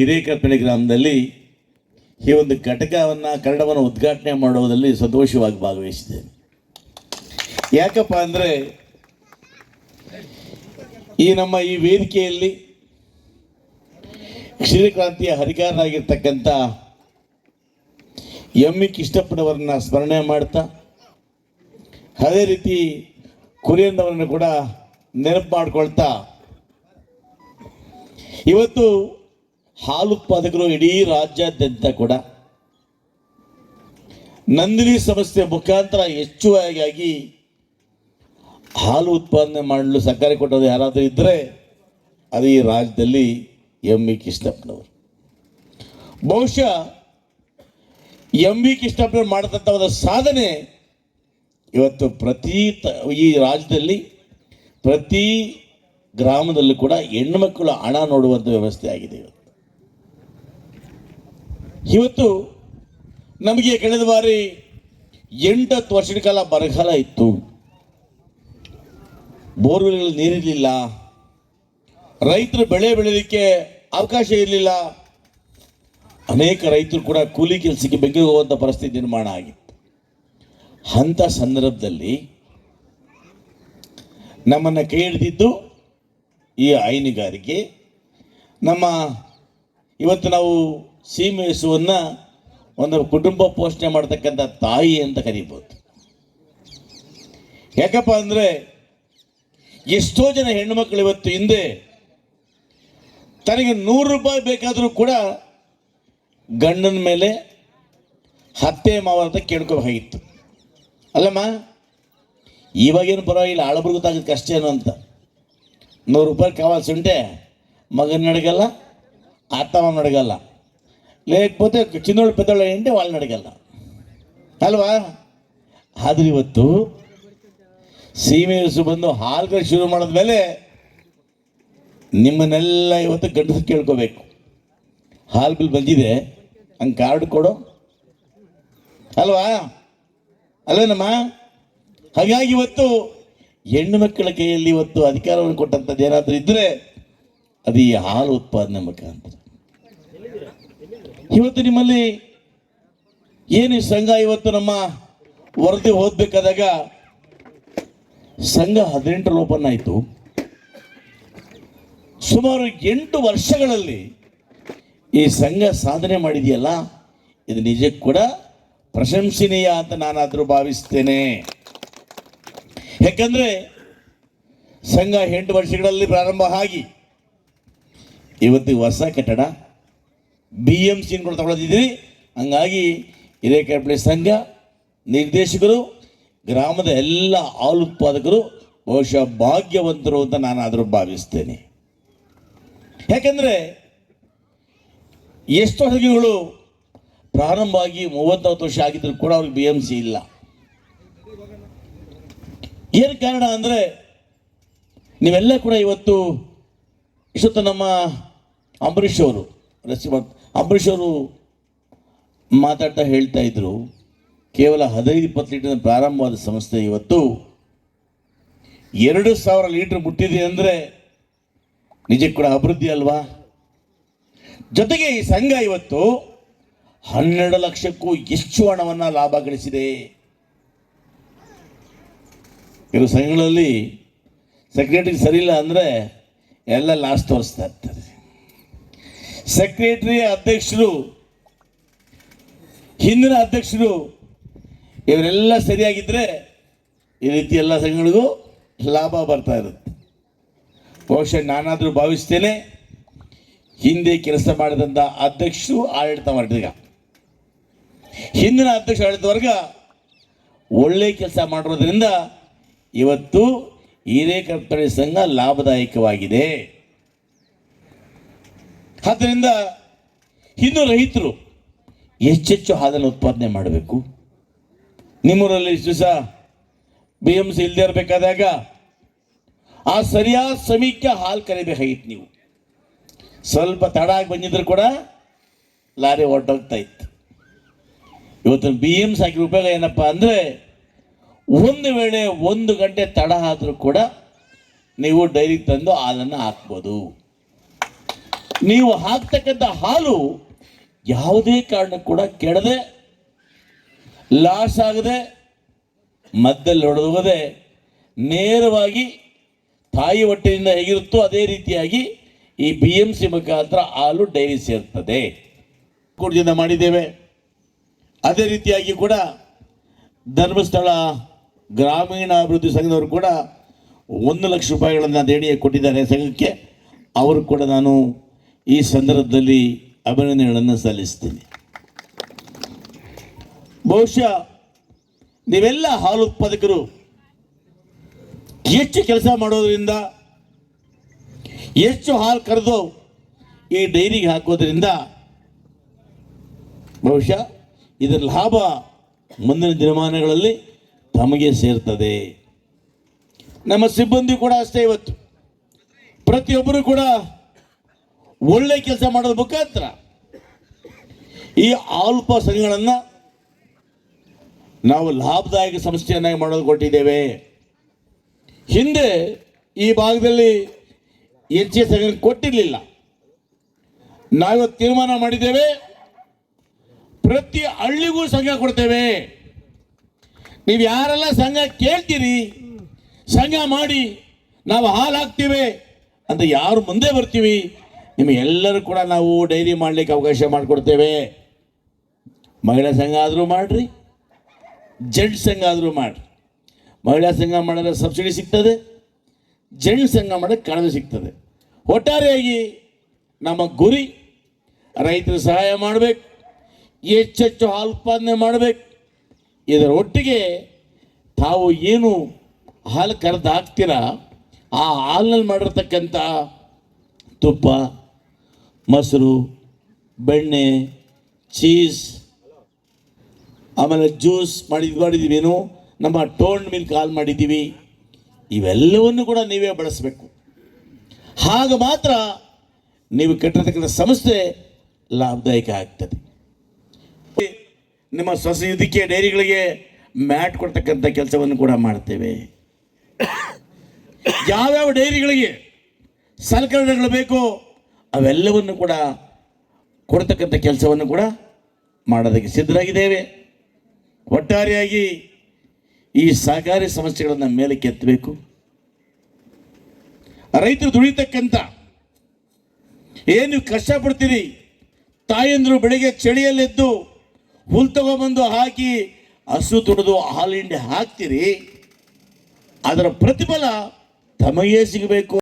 ಹಿರೇಕಲ್ಪನೆ ಗ್ರಾಮದಲ್ಲಿ ಈ ಒಂದು ಘಟಕವನ್ನು, ಕನ್ನಡವನ್ನು ಉದ್ಘಾಟನೆ ಮಾಡುವುದರಲ್ಲಿ ಸಂತೋಷವಾಗಿ ಭಾಗವಹಿಸಿದ್ದೇನೆ. ಯಾಕಪ್ಪ ಅಂದರೆ, ಈ ನಮ್ಮ ಈ ವೇದಿಕೆಯಲ್ಲಿ ಕ್ಷೀರಕ್ರಾಂತಿಯ ಹರಿಕಾರನಾಗಿರ್ತಕ್ಕಂಥ ಎಮ್ಮಿಕ್ ಇ ಕೃಷ್ಣಪ್ಪನವರನ್ನ ಸ್ಮರಣೆ ಮಾಡ್ತಾ, ಅದೇ ರೀತಿ ಕುರಿಯಂದವರನ್ನು ಕೂಡ ನೆನಪು ಮಾಡ್ಕೊಳ್ತಾ, ಇವತ್ತು ಹಾಲು ಉತ್ಪಾದಕರು ಇಡೀ ರಾಜ್ಯಾದ್ಯಂತ ಕೂಡ ನಂದಿನಿ ಸಂಸ್ಥೆ ಮುಖಾಂತರ ಹೆಚ್ಚುವರಿಯಾಗಿ ಹಾಲು ಉತ್ಪಾದನೆ ಮಾಡಲು ಸರ್ಕಾರಿ ಕೊಟ್ಟದ್ದು ಯಾರಾದರೂ ಇದ್ದರೆ ಅದು ಈ ರಾಜ್ಯದಲ್ಲಿ ಎಂ ವಿ ಕೃಷ್ಣಪ್ಪನವರು. ಬಹುಶಃ ಎಂ ವಿ ಕೃಷ್ಣಪ್ಪನವರು ಮಾಡತಕ್ಕಂಥ ಒಂದು ಸಾಧನೆ ಇವತ್ತು ಪ್ರತಿ ಈ ರಾಜ್ಯದಲ್ಲಿ ಪ್ರತಿ ಗ್ರಾಮದಲ್ಲೂ ಕೂಡ ಹೆಣ್ಣುಮಕ್ಕಳು ಹಣ ನೋಡುವಂಥ ವ್ಯವಸ್ಥೆ ಆಗಿದೆ ಇವತ್ತು. ಇವತ್ತು ನಮಗೆ ಕಳೆದ ಬಾರಿ ಎಂಟತ್ತು ವರ್ಷದ ಕಾಲ ಬರಗಾಲ ಇತ್ತು. ಬೋರ್ವೆಲ್ಗಳು ನೀರಿರಲಿಲ್ಲ. ರೈತರು ಬೆಳೆ ಬೆಳೆಯಲಿಕ್ಕೆ ಅವಕಾಶ ಇರಲಿಲ್ಲ. ಅನೇಕ ರೈತರು ಕೂಡ ಕೂಲಿ ಕೆಲಸಕ್ಕೆ ಬೆಂಕಿ ಹೋಗುವಂಥ ಪರಿಸ್ಥಿತಿ ನಿರ್ಮಾಣ ಆಗಿತ್ತು. ಅಂಥ ಸಂದರ್ಭದಲ್ಲಿ ನಮ್ಮನ್ನು ಕೈ ಹಿಡಿದಿದ್ದು ಈ ಹೈನುಗಾರಿಕೆ. ನಮ್ಮ ಇವತ್ತು ನಾವು ಸೀಮೆ ಹಸುವನ್ನು ಒಂದು ಕುಟುಂಬ ಪೋಷಣೆ ಮಾಡ್ತಕ್ಕಂಥ ತಾಯಿ ಅಂತ ಕರಿಬೋದು. ಯಾಕಪ್ಪ ಅಂದರೆ ಎಷ್ಟೋ ಜನ ಹೆಣ್ಣುಮಕ್ಕಳು ಇವತ್ತು ಹಿಂದೆ ತನಗೆ ನೂರು ರೂಪಾಯಿ ಬೇಕಾದರೂ ಕೂಡ ಗಂಡನ ಮೇಲೆ ಹತ್ತೆ ಮಾವ ಅಂತ ಕೇಳ್ಕೋಬೇಕಾಗಿತ್ತು ಅಲ್ಲಮ್ಮ, ಇವಾಗೇನು ಪರವಾಗಿಲ್ಲ, ಆಳಬ್ರಿಗೂ ತಾಗದ ಕಷ್ಟ ಏನು ಅಂತ. ನೂರು ರೂಪಾಯಿ ಕಾವಾಲ್ಸುಂಟೆ ಮಗನ ನಡಗಲ್ಲ ಅತ್ತಮ್ಮ ನಡಗಲ್ಲ. లేకపోతే చిన్నోళ్ళు పెద్దోళ్ళు ఏంటి వాళ్ళు నడగల ಅಲ್ವಾ ಆದ್ರೆ ಇವತ್ತು ಸೀಮೆ ಹಸು ಬಂದು ಹಾಲು ಶುರು ಮಾಡಿದ್ಮೇಲೆ ನಿಮ್ಮನ್ನೆಲ್ಲ ಇವತ್ತು ಗಂಡಸು ಕೇಳ್ಕೋಬೇಕು ಹಾಲು ಬಿಲ್ ಬಂದಿದೆ ಹಂಗೆ ಕಾರ್ಡ್ ಕೊಡು ಅಲ್ವಾ ಅಲ್ವೇನಮ್ಮ ಹಾಗಾಗಿ ಇವತ್ತು ಹೆಣ್ಣು ಮಕ್ಕಳ ಕೈಯಲ್ಲಿ ಇವತ್ತು ಅಧಿಕಾರವನ್ನು ಕೊಟ್ಟಂಥದ್ದು ಏನಾದರೂ ಇದ್ದರೆ ಅದು ಈ ಹಾಲು ಉತ್ಪಾದನೆ ಮುಖಾಂತರ ಇವತ್ತು ನಿಮ್ಮಲ್ಲಿ ಏನು ಸಂಘ ಇವತ್ತು ನಮ್ಮ ವರದಿ ಓದ್ಬೇಕಾದಾಗ ಸಂಘ ಹದಿನೆಂಟರಲ್ಲಿ ಓಪನ್ ಆಯಿತು. ಸುಮಾರು ಎಂಟು ವರ್ಷಗಳಲ್ಲಿ ಈ ಸಂಘ ಸಾಧನೆ ಮಾಡಿದೆಯಲ್ಲ, ಇದು ನಿಜಕ್ಕೂ ಕೂಡ ಪ್ರಶಂಸನೀಯ ಅಂತ ನಾನಾದರೂ ಭಾವಿಸ್ತೇನೆ. ಯಾಕಂದರೆ ಸಂಘ ಎಂಟು ವರ್ಷಗಳಲ್ಲಿ ಪ್ರಾರಂಭ ಆಗಿ ಇವತ್ತು ಹೊಸ ಕಟ್ಟಡ ಬಿ ಎಂ ಸಿನ ಕೂಡ ಹಾಗಾಗಿ ಹಂಗಾಗಿ ಹಿರೇಕರ್ಪಳ್ಳಿ ಸಂಘ, ನಿರ್ದೇಶಕರು, ಗ್ರಾಮದ ಎಲ್ಲ ಹಾಲು ಉತ್ಪಾದಕರು ಬಹುಶಃ ಭಾಗ್ಯವಂತರು ಅಂತ ನಾನು ಆದರೂ ಭಾವಿಸ್ತೇನೆ. ಯಾಕೆಂದರೆ ಎಷ್ಟೋ ಹಸುಗಳು ಪ್ರಾರಂಭ ಆಗಿ ಮೂವತ್ತೊಂಬತ್ತು ವರ್ಷ ಆಗಿದ್ರು ಕೂಡ ಅವ್ರಿಗೆ ಬಿ ಎಂ ಸಿ ಇಲ್ಲ. ಏನು ಕಾರಣ ಅಂದರೆ ನೀವೆಲ್ಲ ಕೂಡ ಇವತ್ತು ಇಷ್ಟೊತ್ತು ನಮ್ಮ ಅಂಬರೀಷ್ ಅವರು, ರಸ್ತೆ ಅಂಬರೀಷ್ ಅವರು ಮಾತಾಡ್ತಾ ಹೇಳ್ತಾ ಇದ್ರು, ಕೇವಲ ಹದಿನೈದು ಇಪ್ಪತ್ತು ಲೀಟರ್ ಪ್ರಾರಂಭವಾದ ಸಂಸ್ಥೆ ಇವತ್ತು. ಎರಡು ಸಾವಿರ ಲೀಟರ್ ಮುಟ್ಟಿದೆ ಅಂದರೆ ನಿಜಕ್ಕೆ ಕೂಡ ಅಭಿವೃದ್ಧಿ ಅಲ್ವಾ? ಜೊತೆಗೆ ಈ ಸಂಘ ಇವತ್ತು ಹನ್ನೆರಡು ಲಕ್ಷಕ್ಕೂ ಹೆಚ್ಚು ಹಣವನ್ನು ಲಾಭ ಗಳಿಸಿದೆ. ಕೆಲವು ಸಂಘಗಳಲ್ಲಿ ಸೆಕ್ರೆಟರಿ ಸರಿಯಿಲ್ಲ ಅಂದರೆ ಎಲ್ಲ ಲಾಸ್ ತೋರಿಸ್ತಾ ಇರ್ತಾರೆ ಸೆಕ್ರೆಟರಿ ಅಧ್ಯಕ್ಷರು, ಹಿಂದಿನ ಅಧ್ಯಕ್ಷರು, ಇವರೆಲ್ಲ ಸರಿಯಾಗಿದ್ದರೆ ಈ ರೀತಿ ಎಲ್ಲ ಸಂಘಗಳಿಗೂ ಲಾಭ ಬರ್ತಾ ಇರುತ್ತೆ. ಬಹುಶಃ ನಾನಾದರೂ ಭಾವಿಸ್ತೇನೆ, ಹಿಂದೆ ಕೆಲಸ ಮಾಡಿದಂಥ ಅಧ್ಯಕ್ಷರು ಆಡಳಿತ ಮಾಡಿದಾಗ. ಹಿಂದಿನ ಅಧ್ಯಕ್ಷ ಆಡಳಿತ ವರ್ಗ ಒಳ್ಳೆ ಕೆಲಸ ಮಾಡಿರೋದ್ರಿಂದ ಇವತ್ತು ಹಿರೇಕರ್ತಳಿ ಸಂಘ ಲಾಭದಾಯಕವಾಗಿದೆ. ಆದ್ದರಿಂದ ಇನ್ನು ರೈತರು ಹೆಚ್ಚೆಚ್ಚು ಹಾಲನ್ನು ಉತ್ಪಾದನೆ ಮಾಡಬೇಕು? ನಿಮ್ಮೂರಲ್ಲಿ ಇಷ್ಟು ದಿವಸ ಬಿ ಎಂ ಸಿ ಇಲ್ಲದೆ ಇರಬೇಕಾದಾಗ ಆ ಸರಿಯಾದ ಸಮಯಕ್ಕೆ ಹಾಲು ಕರಿಬೇಕಾಗಿತ್ತು ನೀವು. ಸ್ವಲ್ಪ ತಡ ಆಗಿ ಬಂದಿದ್ರು ಕೂಡ ಲಾರಿ ಹೊರಟೋಗ್ತಾ ಇತ್ತು. ಇವತ್ತು ಬಿ ಎಂ ಸಿ ಹಾಕಿ ಉಪಯೋಗ ಏನಪ್ಪ ಅಂದರೆ ಒಂದು ವೇಳೆ ಒಂದು ಗಂಟೆ ತಡ ಆದರೂ ಕೂಡ ನೀವು ಡೈರಿಗೆ ತಂದು ಹಾಲನ್ನು ಹಾಕ್ಬೋದು. ನೀವು ಹಾಕ್ತಕ್ಕಂಥ ಹಾಲು ಯಾವುದೇ ಕಾರಣಕ್ಕೂ ಕೂಡ ಕೆಡದೆ ಲಾಸ್ ಆಗದೆ ಮದ್ದಲ್ಲಿ ಹೊಡೆದೋಗದೆ ನೇರವಾಗಿ ತಾಯಿ ಹೊಟ್ಟೆಯಿಂದ ಹೇಗಿರುತ್ತೋ ಅದೇ ರೀತಿಯಾಗಿ ಈ ಬಿ ಎಂ ಸಿ ಮುಖಾಂತರ ಹಾಲು ಡೈರಿ ಸೇರ್ತದೆ. ಕೂಡದಿಂದ ಮಾಡಿದ್ದೇವೆ. ಅದೇ ರೀತಿಯಾಗಿ ಕೂಡ ಧರ್ಮಸ್ಥಳ ಗ್ರಾಮೀಣಾಭಿವೃದ್ಧಿ ಸಂಘದವರು ಕೂಡ ಒಂದು ಲಕ್ಷ ರೂಪಾಯಿಗಳನ್ನು ದೇಣಿಗೆ ಕೊಟ್ಟಿದ್ದಾರೆ ಸಂಘಕ್ಕೆ. ಅವರು ಕೂಡ ನಾನು ಈ ಸಂದರ್ಭದಲ್ಲಿ ಅಭಿನಂದನೆಗಳನ್ನು ಸಲ್ಲಿಸ್ತೀನಿ ಬಹುಶಃ ನೀವೆಲ್ಲ ಹಾಲು ಉತ್ಪಾದಕರು, ಹೆಚ್ಚು ಕೆಲಸ ಮಾಡೋದರಿಂದ, ಹೆಚ್ಚು ಹಾಲು ಕರೆದು ಈ ಡೈರಿಗೆ ಹಾಕೋದ್ರಿಂದ ಬಹುಶಃ ಇದರ ಲಾಭ ಮುಂದಿನ ದಿನಮಾನಗಳಲ್ಲಿ ತಮಗೆ ಸೇರ್ತದೆ. ನಮ್ಮ ಸಿಬ್ಬಂದಿ ಕೂಡ ಅಷ್ಟೇ ಇವತ್ತು. ಪ್ರತಿಯೊಬ್ಬರು ಕೂಡ ಒಳ್ಳೆ ಕೆಲಸ ಮಾಡೋದು ಮುಖಾಂತರ ಈ ಅಲ್ಪ ಸಂಘಗಳನ್ನು ನಾವು ಲಾಭದಾಯಕ ಸಂಸ್ಥೆಯನ್ನಾಗಿ ಮಾಡೋದು ಕೊಟ್ಟಿದ್ದೇವೆ. ಹಿಂದೆ ಈ ಭಾಗದಲ್ಲಿ ಹೆಚ್ಚಿನ ಸಂಘ ಕೊಟ್ಟಿರಲಿಲ್ಲ. ನಾವು ತೀರ್ಮಾನ ಮಾಡಿದ್ದೇವೆ. ಪ್ರತಿ ಹಳ್ಳಿಗೂ ಸಂಘ ಕೊಡ್ತೇವೆ. ನೀವು ಯಾರೆಲ್ಲ ಸಂಘ ಕೇಳ್ತೀರಿ, ಸಂಘ ಮಾಡಿ ನಾವು ಹಾಲು ಹಾಕ್ತೀವಿ ಅಂತ ಯಾರು ಮುಂದೆ ಬರ್ತೀವಿ. ನಿಮಗೆಲ್ಲರೂ ಕೂಡ ನಾವು ಡೈರಿ ಮಾಡಲಿಕ್ಕೆ ಅವಕಾಶ ಮಾಡಿಕೊಡ್ತೇವೆ. ಮಹಿಳಾ ಸಂಘ ಆದರೂ ಮಾಡಿರಿ ಜೆಂಟ್ ಸಂಘ ಆದರೂ ಮಾಡಿರಿ. ಮಹಿಳಾ ಸಂಘ ಮಾಡಿದ್ರೆ ಸಬ್ಸಿಡಿ ಸಿಗ್ತದೆ ಜೆಂಟ್ ಸಂಘ ಮಾಡೋಕ್ಕೆ ಕಳೆದು ಸಿಗ್ತದೆ. ಒಟ್ಟಾರೆಯಾಗಿ ನಮ್ಮ ಗುರಿ, ರೈತರು ಸಹಾಯ ಮಾಡಬೇಕು, ಹೆಚ್ಚೆಚ್ಚು ಹಾಲು ಉತ್ಪಾದನೆ ಮಾಡಬೇಕು. ಇದರ ಒಟ್ಟಿಗೆ ತಾವು ಏನು ಹಾಲು ಕರೆದು ಹಾಕ್ತೀರಾ, ಆ ಹಾಲಿನಲ್ಲಿ ಮಾಡಿರ್ತಕ್ಕಂಥ ತುಪ್ಪ ಮೊಸರು, ಬೆಣ್ಣೆ ಚೀಸ್ ಆಮೇಲೆ ಜ್ಯೂಸ್ ಮಾಡಿದ್ ಮಾಡಿದ್ದೀವಿ ಏನು? ನಮ್ಮ ಟೋಂಡ್ ಮಿಲ್ಕ್ ಹಾಲು ಮಾಡಿದ್ದೀವಿ. ಇವೆಲ್ಲವನ್ನು ಕೂಡ ನೀವೇ ಬಳಸಬೇಕು. ಹಾಗೆ ಮಾತ್ರ ನೀವು ಕಟ್ಟಿರ್ತಕ್ಕಂಥ ಸಂಸ್ಥೆ ಲಾಭದಾಯಕ ಆಗ್ತದೆ. ನಿಮ್ಮ ಸ್ವಸಯುದಕ್ಕೆ ಡೈರಿಗಳಿಗೆ ಮ್ಯಾಟ್ ಕೊಡ್ತಕ್ಕಂಥ ಕೆಲಸವನ್ನು ಕೂಡ ಮಾಡ್ತೇವೆ. ಯಾವ್ಯಾವ ಡೈರಿಗಳಿಗೆ ಸಲಕರಣೆಗಳು ಬೇಕೋ ಅವೆಲ್ಲವನ್ನು ಕೂಡ ಕೊಡ್ತಕ್ಕಂಥ ಕೆಲಸವನ್ನು ಕೂಡ ಮಾಡೋದಕ್ಕೆ ಸಿದ್ಧರಾಗಿದ್ದೇವೆ. ಒಟ್ಟಾರೆಯಾಗಿ ಈ ಸಹಕಾರಿ ಸಮಸ್ಯೆಗಳನ್ನು ಮೇಲೆ ಕೆತ್ತಬೇಕು ರೈತರು ದುಡಿತಕ್ಕಂಥ ಏನು ಕಷ್ಟಪಡ್ತೀರಿ? ತಾಯಂದರು ಬೆಳಿಗ್ಗೆ ಚಳಿಯಲ್ಲೆದ್ದು ಹುಲ್ ತಗೊಂಬಂದು ಹಾಕಿ ಹಸು ತೊಡೆದು ಹಾಲಿಂಡಿ ಹಾಕ್ತೀರಿ. ಅದರ ಪ್ರತಿಫಲ ತಮಗೇ ಸಿಗಬೇಕು.